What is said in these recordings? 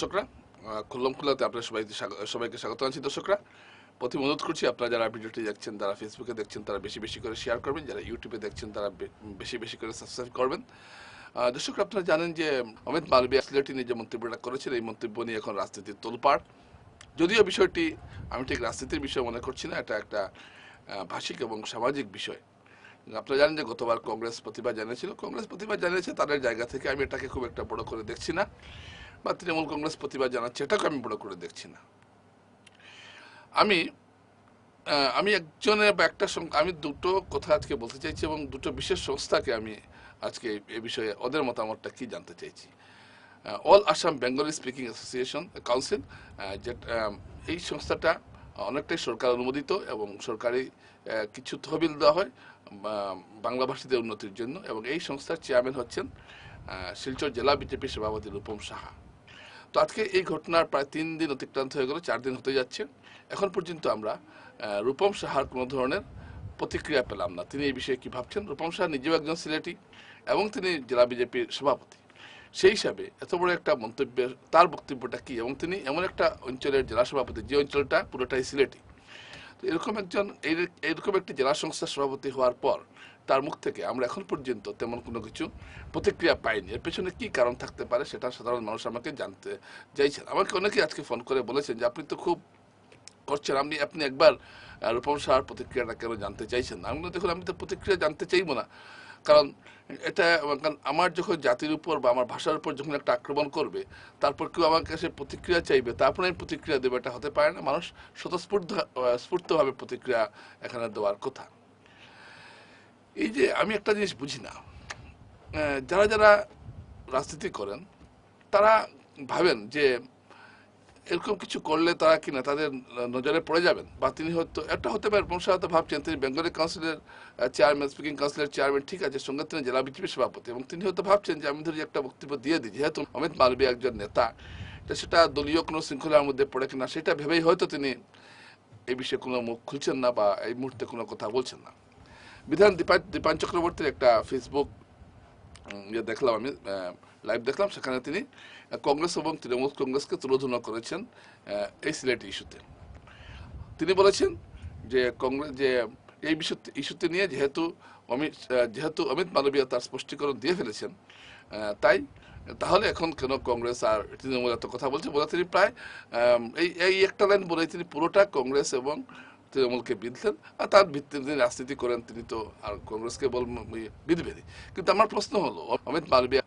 দর্শকরা খুল্লম খুল্লাতে আপনার সবাই সবাইকে স্বাগত জানাচ্ছি দর্শকরা। প্রথমে অনুরোধ করছি, আপনারা যারা ভিডিওটি দেখছেন যারা ফেসবুকে দেখছেন, তারা বেশি বেশি করে শেয়ার করবেন। যারা ইউটিউবে দেখছেন, তারা বেশি বেশি করে সাবস্ক্রাইব করবেন। দর্শকরা, আপনারা জানেন যে অমিত মালবিয়া সিলেটি নিয়ে যে মন্তব্যটা করেছেন। এই মন্তব্য নিয়ে এখন রাজনীতির তোলপাড়। যদিও বিষয়টি, আমি ঠিক রাজনীতির বিষয় মনে করছি না, এটা একটা ভাষিক এবং সামাজিক বিষয়। আপনারা জানেন যে গতবার কংগ্রেস প্রতিবাদ জানিয়েছিল। কংগ্রেস প্রতিবাদ জানিয়েছে, তাদের জায়গা থেকে আমি এটাকে খুব একটা বড় করে দেখছি না। বা তৃণমূল কংগ্রেস প্রতিবাদ জানাচ্ছে, এটাকে আমি বড় করে দেখছি না। আমি আমি একজনের বা একটা আমি দুটো কথা আজকে বলতে চাইছি এবং দুটো বিশেষ সংস্থাকে আমি আজকে এ বিষয়ে ওদের মতামতটা কি জানতে চাইছি। All Assam Bengali speaking association council যেটা এই সংস্থাটা অনেকটাই সরকার অনুমোদিত এবং সরকারি কিছু তহবিল দেওয়া হয় বাংলা ভাষীদের উন্নতির জন্য এবং এই সংস্থার চেয়ারম্যান হচ্ছেন শিলচর জেলা বিজেপি সভাপতি রূপম সাহা। তো আজকে এই ঘটনার প্রায় তিন দিন অতিক্রান্ত হয়ে গেল, চার দিন হতে যাচ্ছে। এখন পর্যন্ত আমরা রূপম সাহার কোনো ধরনের প্রতিক্রিয়া পেলাম না। তিনি এই বিষয়ে কি ভাবছেন? রূপম সাহা নিজেও একজন সিলেটি এবং তিনি জেলা বিজেপির সভাপতি। সেই হিসাবে এত বড় একটা মন্তব্যের, তার বক্তব্যটা কি? এবং তিনি এমন একটা অঞ্চলের জেলা সভাপতি, যে অঞ্চলটা পুরোটাই সিলেটি। এরকম একজন এরকম একটি জেলা সংস্থার সভাপতি হওয়ার পর তার মুখ থেকে। আমরা এখন পর্যন্ত তেমন কোনো কিছু প্রতিক্রিয়া পাইনি। এর পেছনে কী কারণ থাকতে পারে সেটা সাধারণ মানুষ আমাকে জানতে চাইছেন। আমাকে অনেকে আজকে ফোন করে বলেছেন যে, আপনি তো খুব করছেন। আপনি আপনি একবার রূপম সাহার প্রতিক্রিয়াটা কেন জানতে চাইছেন না? আমি দেখুন, আমি তো প্রতিক্রিয়া জানতে চাইব না। কারণ এটা, কারণ আমার যখন জাতির উপর বা আমার ভাষার উপর যখন একটা আক্রমণ করবে, তারপর কেউ আমার কাছে প্রতিক্রিয়া চাইবে, তারপরে আমি প্রতিক্রিয়া দেবে। এটা হতে পারে না। মানুষ স্বতঃস্ফূর্ত স্ফূর্তভাবে প্রতিক্রিয়া এখানে দেওয়ার কথা। এই যে আমি একটা জিনিস বুঝি না। যারা যারা রাজনীতি করেন, তারা ভাবেন যে এরকম কিছু করলে তারা কিনা তাদের নজরে পড়ে যাবেন বা তিনি হয়তো, একটা হতে পারে পৌঁছা হয়তো ভাবছেন তিনি বেঙ্গলের কাউন্সিলের চেয়ারম্যান স্পিকিং কাউন্সিলের চেয়ারম্যান ঠিক আছে, সঙ্গে তিনি জেলা বিজেপি সভাপতি এবং তিনি হয়তো ভাবছেন যে আমি ধরি একটা বক্তব্য দিয়ে দিই, যেহেতু অমিত মালবী একজন নেতা সেটা দলীয় কোনো শৃঙ্খলার মধ্যে পড়ে কিনা সেটা ভেবেই হয়তো তিনি এই বিষয়ে কোনো মুখ খুলছেন না বা এই মুহূর্তে কোনো কথা বলছেন না। বিধান দীপা- দীপান চক্রবর্তীর একটা ফেসবুক ইয়ে দেখলাম আমি লাইভ দেখলাম। সেখানে তিনি কংগ্রেস এবং তৃণমূল কংগ্রেসকে তুলোধনা করেছেন এই সিলেট ইস্যুতে। তিনি বলেছেন যে কংগ্রেস যে এই বিষয় ইস্যুতে নিয়ে যেহেতু অমিত যেহেতু অমিত মালবিয়া তার স্পষ্টীকরণ দিয়ে ফেলেছেন তাই তাহলে এখন কেন কংগ্রেস আর তৃণমূল এত কথা বলছে বলে তিনি প্রায় এই এই একটা লাইন বলে তিনি পুরোটা কংগ্রেস এবং তৃণমূলকে বিধলেন। আর তার ভিত্তিতে তিনি রাজনীতি করেন, তিনি তো আর কংগ্রেসকে বল বিধবেনি কিন্তু আমার প্রশ্ন হলো, অমিত মালবিয়া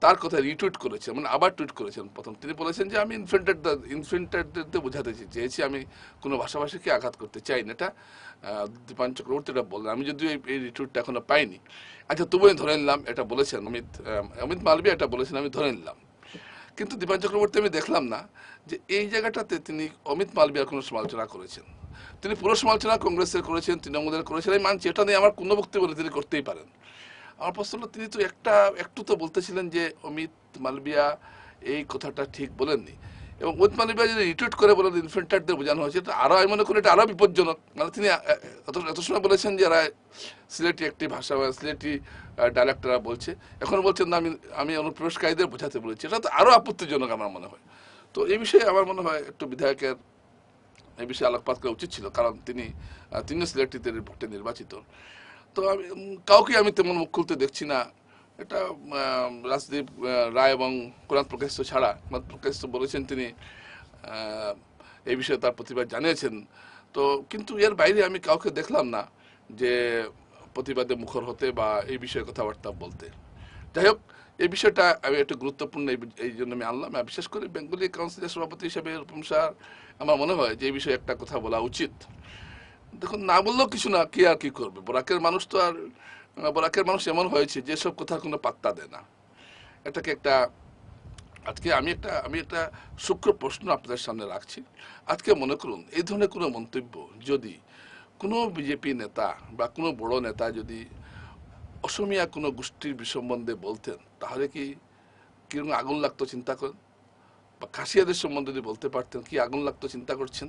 তার কথা রিটুইট করেছেন মানে আবার টুইট করেছেন প্রথম। তিনি বলেছেন যে, আমি ইনফেন্টেড ইনফেন্টেডদের বোঝাতে চেয়েছি, আমি কোনো ভাষাভাষীকে আঘাত করতে চাই না। এটা দীপান চক্রবর্তী এটা বললেন। আমি যদিও এই- রিটুইটটা এখনও পাইনি। আচ্ছা তবু আমি ধরে নিলাম, এটা বলেছেন অমিত অমিত মালবিয়া এটা বলেছেন, আমি ধরে নিলাম। কিন্তু দীপান চক্রবর্তী আমি দেখলাম না যে এই জায়গাটাতে তিনি অমিত মালবিয়ার কোনো সমালোচনা করেছেন। তিনি পুরো সমালোচনা কংগ্রেসের করেছেন তৃণমূলের করেছেন। আমি মানছি এটা নিয়ে আমার কোনো বক্তব্য নেই, তিনি করতেই পারেন। আমার প্রশ্ন তিনি তো একটা একটু তো বলতেছিলেন যে অমিত মালবিয়া এই কথাটা ঠিক বলেননি। এবং অমিত মালবিয়া যদি রিটুইট করে বলেন ইনফেন্টারদের বোঝানো হয়েছে এটা আরও আমি মনে করি এটা আরও বিপজ্জনক। মানে তিনি এত সময় বলেছেন যে এরা সিলেটি একটি ভাষা বা সিলেটি ডাইরেক্টররা বলছে। এখন বলছেন না, আমি আমি অনুপ্রবেশকারীদের বোঝাতে বলেছি। এটা তো আরও আপত্তিজনক আমার মনে হয়। তো এই বিষয়ে আমার মনে হয় একটু বিধায়কের এই বিষয়ে আলোকপাত করা উচিত ছিল, কারণ তিনি তিনিও সিলেটিতে ভোটে নির্বাচিত। তো আমি কাউকে আমি তেমন মুখ খুলতে দেখছি না। এটা রাজদীপ রায় এবং কোরআন প্রকাশ ছাড়া কোরআন প্রকাশ বলেছেন তিনি এই বিষয়ে তার প্রতিবাদ জানিয়েছেন। তো কিন্তু এর বাইরে আমি কাউকে দেখলাম না যে প্রতিবাদে মুখর হতে বা এই বিষয়ে কথাবার্তা বলতে। যাই হোক, এই বিষয়টা আমি একটু গুরুত্বপূর্ণ এই জন্য আমি আনলাম। আর বিশেষ করে বেঙ্গলি কাউন্সিলের সভাপতি হিসেবে রূপম সার আমার মনে হয় যে এই বিষয়ে একটা কথা বলা উচিত। দেখুন, না বললেও কিছু না, কি আর কি করবে? বরাকের মানুষ তো আর, বরাকের মানুষ এমন হয়েছে যেসব কথার কোনো পাত্তা দেয় না। এটাকে একটা, আজকে আমি একটা আমি একটা সূক্ষ্ম প্রশ্ন আপনাদের সামনে রাখছি। আজকে মনে করুন, এই ধরনের কোনো মন্তব্য যদি কোনো বিজেপি নেতা বা কোনো বড় নেতা যদি অসমিয়া কোনো গোষ্ঠীর সম্বন্ধে বলতেন, তাহলে কি কীরকম আগুন লাগতো চিন্তা করেন? বা খাসিয়াদের সম্বন্ধে যদি বলতে পারতেন, কি আগুন লাগতো চিন্তা করছেন?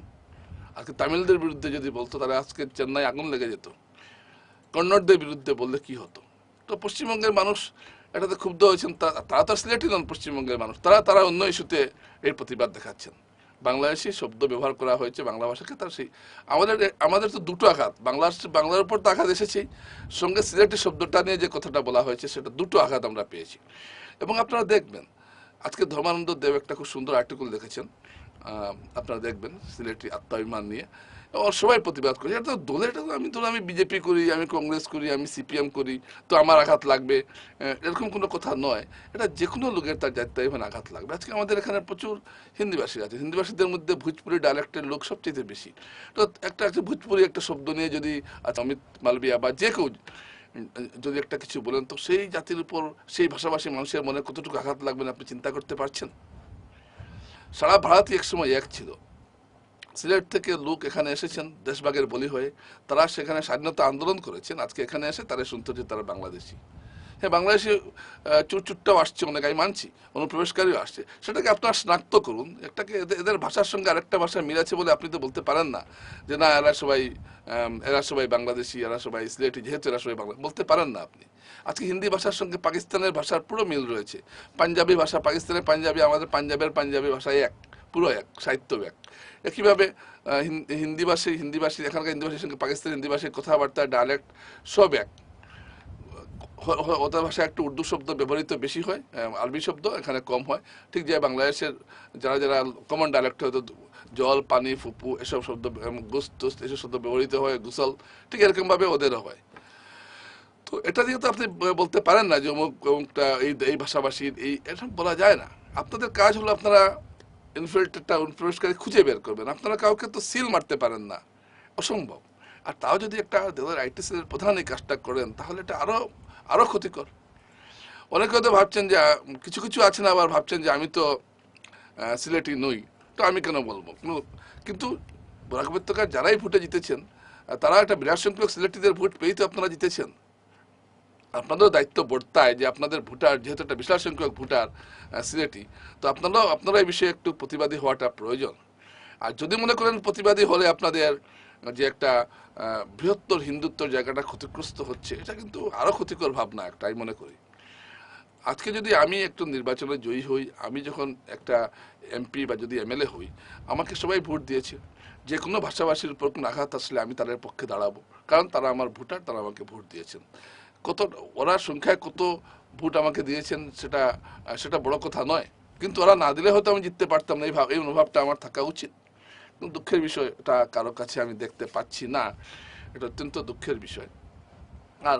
আজকে তামিলদের বিরুদ্ধে যদি বলতো, তাহলে আজকে চেন্নাই আগুন লেগে যেত। কন্নড়দের বিরুদ্ধে বললে কি হতো? তো পশ্চিমবঙ্গের মানুষ এটাতে ক্ষুব্ধ হয়েছেন তারা তো সিলেটি নন পশ্চিমবঙ্গের মানুষ, তারা তারা অন্য ইস্যুতে এর প্রতিবাদ দেখাচ্ছেন। বাংলাদেশি শব্দ ব্যবহার করা হয়েছে বাংলা ভাষাকে, তার সেই, আমাদের আমাদের তো দুটো আঘাত বাংলা বাংলার উপর তো আঘাত এসেছেই সঙ্গে সিলেটি শব্দটা নিয়ে যে কথাটা বলা হয়েছে, সেটা দুটো আঘাত আমরা পেয়েছি। এবং আপনারা দেখবেন, আজকে ধর্মানন্দ দেব একটা খুব সুন্দর আর্টিকেল দেখেছেন আপনারা দেখবেন সিলেটি আত্মাভিমান নিয়ে। সবাই প্রতিবাদ করে। এটা তো দলে এটা তো আমি ধরুন আমি বিজেপি করি আমি কংগ্রেস করি আমি সিপিএম করি তো আমার আঘাত লাগবে। এরকম কোনো কথা নয়। এটা যে কোনো লোকের তার জাতীয় আঘাত লাগবে। আজকে আমাদের এখানে প্রচুর হিন্দিভাষী আছে। হিন্দিভাষীদের মধ্যে ভোজপুরি ডায়ালেক্টের লোক সবচেয়ে বেশি। তো একটা একটা ভোজপুরি একটা শব্দ নিয়ে যদি আচ্ছা, অমিত মালবিয়া বা যে কেউ যদি একটা কিছু বলেন তো সেই জাতির উপর সেই ভাষাভাষী মানুষের মনে কতটুকু আঘাত লাগবে আপনি চিন্তা করতে পারছেন? সারা ভারতই একসময় এক ছিল। সিলেট থেকে লোক এখানে এসেছেন দেশভাগের বলি হয়ে। তারা সেখানে স্বাধীনতা আন্দোলন করেছেন। আজকে এখানে এসে তারা শুনতে হচ্ছে তারা বাংলাদেশি। হ্যাঁ বাংলাদেশি চুরচুরটাও আসছে, অনেক, আমি মানছি, অনুপ্রবেশকারীও আসছে। সেটাকে আপনার শনাক্ত করুন। একটাকে এদের- এদের ভাষার সঙ্গে আরেকটা ভাষা মিলাছে বলে আপনি তো বলতে পারেন না, যে না, এরা সবাই এরা সবাই বাংলাদেশি, এরা সবাই সিলেটি যেহেতু এরা সবাই বাংলা, বলতে পারেন না আপনি। আজকে হিন্দি ভাষার সঙ্গে পাকিস্তানের ভাষার পুরো মিল রয়েছে। পাঞ্জাবি ভাষা, পাকিস্তানের পাঞ্জাবি, আমাদের পাঞ্জাবের পাঞ্জাবি ভাষা এক, পুরো এক, সাহিত্য এক। একইভাবে হিন্দিভাষী হিন্দিভাষী, এখানকার হিন্দিভাষীর সঙ্গে পাকিস্তানি হিন্দিভাষীর কথাবার্তা ডায়ালেক্ট সব এক। ওদের ভাষায় একটু উর্দু শব্দ ব্যবহৃত বেশি হয় আরবি শব্দ এখানে কম হয়। ঠিক যে বাংলাদেশের যারা যারা কমন ডায়ালেক্ট হয়তো জল, পানি, ফুপু এসব শব্দ গুস তুস এসব শব্দ ব্যবহৃত হয়, গুসল, ঠিক এরকমভাবে ওদেরও হয়। তো এটা দিয়ে তো আপনি বলতে পারেন না যে অমুক, অমুকটা এই এই ভাষাভাষীর এই এসব বলা যায় না। আপনাদের কাজ হলো আপনারা ইনফিল্ট্রেটটা অনুপ্রবেশকারী খুঁজে বের করবেন। আপনারা কাউকে তো সিল মারতে পারেন না। অসম্ভব। আর তাও যদি একটা দেশের আইটি সেলের প্রধান এই কাজটা করেন, তাহলে এটা আরও আরও ক্ষতিকর। অনেকে হয়তো ভাবছেন যে, কিছু কিছু আছেন আবার ভাবছেন যে আমি তো সিলেটি নই। তো আমি কেন বলব? কিন্তু বরাক যারাই ভোটে জিতেছেন তারা একটা বিরাট সংখ্যক সিলেটিদের ভোট পেয়েই তো আপনারা জিতেছেন। আপনাদেরও দায়িত্ব বর্তায় যে আপনাদের ভোটার, যেহেতু একটা বিশাল সংখ্যক ভোটার সিলেটি, তো আপনারাও, আপনারা এই বিষয়ে একটু প্রতিবাদী হওয়াটা প্রয়োজন। আর যদি মনে করেন প্রতিবাদী হলে আপনাদের যে একটা বৃহত্তর হিন্দুত্বর জায়গাটা ক্ষতিগ্রস্ত হচ্ছে, এটা কিন্তু আরও ক্ষতিকর ভাবনা একটা আমি মনে করি। আজকে যদি আমি একটু নির্বাচনে জয়ী হই, আমি যখন একটা এমপি বা যদি এমএলএ হই, আমাকে সবাই ভোট দিয়েছে। যে কোনো ভাষাভাষীর উপর কোনো আঘাত আসলে আমি তাদের পক্ষে দাঁড়াবো। কারণ তারা আমার ভোটার, তারা আমাকে ভোট দিয়েছেন। কত, ওরা সংখ্যায় কত ভোট আমাকে দিয়েছেন সেটা সেটা বড় কথা নয়। কিন্তু ওরা না দিলে হয়তো আমি জিততে পারতাম না, এই ভাব এই অনুভবটা আমার থাকা উচিত। দুঃখের বিষয় এটা কারও কাছে আমি দেখতে পাচ্ছি না। এটা অত্যন্ত দুঃখের বিষয়। আর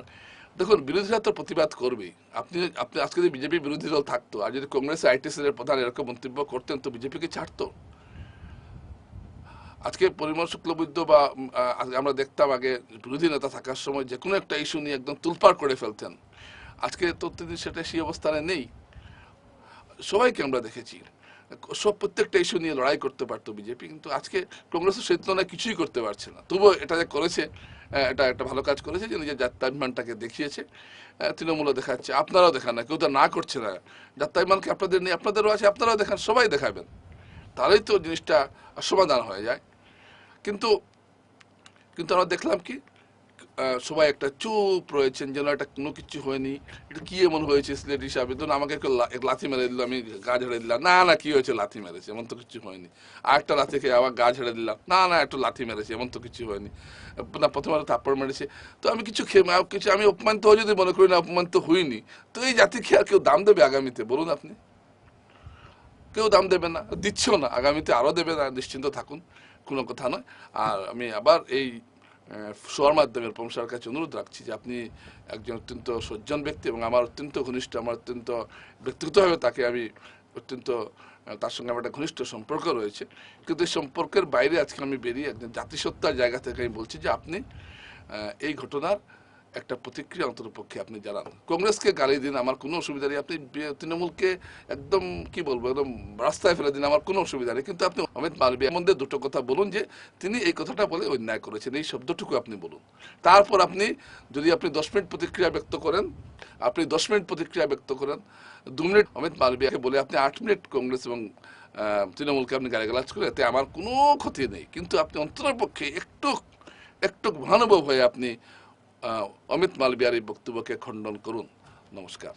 দেখুন বিরোধীরা তো প্রতিবাদ করবেই। আপনি আপনি আজকে যদি বিজেপি বিরোধী দল থাকতো, আর যদি কংগ্রেস আইটিসি এর প্রধান এরকম মন্তব্য করতেন, তো বিজেপিকে ছাড়তো? আজকে পরিমল শুক্লবৈদ্য বা আমরা দেখতাম আগে বিরোধী নেতা থাকার সময় যে কোনো একটা ইস্যু নিয়ে একদম তুলপাড় করে ফেলতেন। আজকে তো তিনি সেটা সেই অবস্থানে নেই। সবাইকে আমরা দেখেছি। সব প্রত্যেকটা ইস্যু নিয়ে লড়াই করতে পারতো বিজেপি, কিন্তু আজকে কংগ্রেসের সেই তুলনায় কিছুই করতে পারছে না। তবুও এটা যে করেছে এটা একটা ভালো কাজ করেছে যে নিজের জাত্যাভিমানটাকে দেখিয়েছে। তৃণমূলও দেখাচ্ছে, আপনারাও দেখান না, কেউ তো না করছে না। জাত্যাভিমানকে আপনাদের নিয়ে আপনাদেরও আছে, আপনারাও দেখান, সবাই দেখাবেন। তাহলেই তো জিনিসটা সমাধান হয়ে যায়। কিন্তু কিন্তু আমরা দেখলাম কি সবাই একটা চুপ রয়েছেন যেন একটা কোনো কিছু হয়নি। এটা কি এমন হয়েছে সিলেট হিসাবে? ধরুন আমাকে একটু লাথি মেরে দিল, আমি গা ঝেড়ে দিলাম। না না, কি হয়েছে? লাথি মেরেছে, এমন তো কিছু হয়নি। আর একটা লাথি খেয়ে আবার গা ঝেড়ে দিলাম। না না, একটু লাথি মেরেছে, এমন তো কিছু হয়নি। না, প্রথমে থাপ্পড় মেরেছে। তো আমি কিছু খেয়ে কিছু, আমি অপমানিত হয়ে যদি মনে করি না অপমানিত হইনি। তো এই জাতি খেয়ে আর কেউ দাম দেবে আগামীতে? বলুন আপনি। কেউ দাম দেবে না, দিচ্ছেও না। আগামীতে আরও দেবে না, নিশ্চিন্ত থাকুন। কোনো কথা নয়। আর আমি আবার এই শোয়ার মাধ্যমে প্রমসার কাছে অনুরোধ রাখছি যে আপনি একজন অত্যন্ত সজ্জন ব্যক্তি এবং আমার অত্যন্ত ঘনিষ্ঠ, আমার অত্যন্ত ব্যক্তিগতভাবে তাকে আমি অত্যন্ত তার সঙ্গে আমার একটা ঘনিষ্ঠ সম্পর্ক রয়েছে। কিন্তু এই সম্পর্কের বাইরে আজকে আমি বেরিয়ে একজন জাতিসত্তার জায়গা থেকে আমি বলছি যে আপনি এই ঘটনার একটা প্রতিক্রিয়া অন্তরপক্ষে আপনি জানান। কংগ্রেসকে গালি দিন, আমার কোনো অসুবিধা নেই। আপনি তৃণমূলকে একদম, কি বলব, একদম রাস্তায় ফেলে দিন, আমার কোনো অসুবিধা নেই। কিন্তু আপনি অমিত মালবিয়া মধ্যে দুটো কথা বলুন যে, তিনি এই কথাটা বলে অন্যায় করেছেন। এই শব্দটুকু আপনি বলুন। তারপর আপনি, যদি আপনি দশ মিনিট প্রতিক্রিয়া ব্যক্ত করেন, আপনি দশ মিনিট প্রতিক্রিয়া ব্যক্ত করেন, দু মিনিট অমিত মালবিয়াকে বলে আপনি আট মিনিট কংগ্রেস এবং তৃণমূলকে আপনি গালিগালাজ করে এতে আমার কোনো ক্ষতি নেই। কিন্তু আপনি অন্তরপক্ষে একটু একটু মহানুভব হয়ে আপনি অমিত মালবিয়ার এই বক্তব্যকে খণ্ডন করুন। নমস্কার।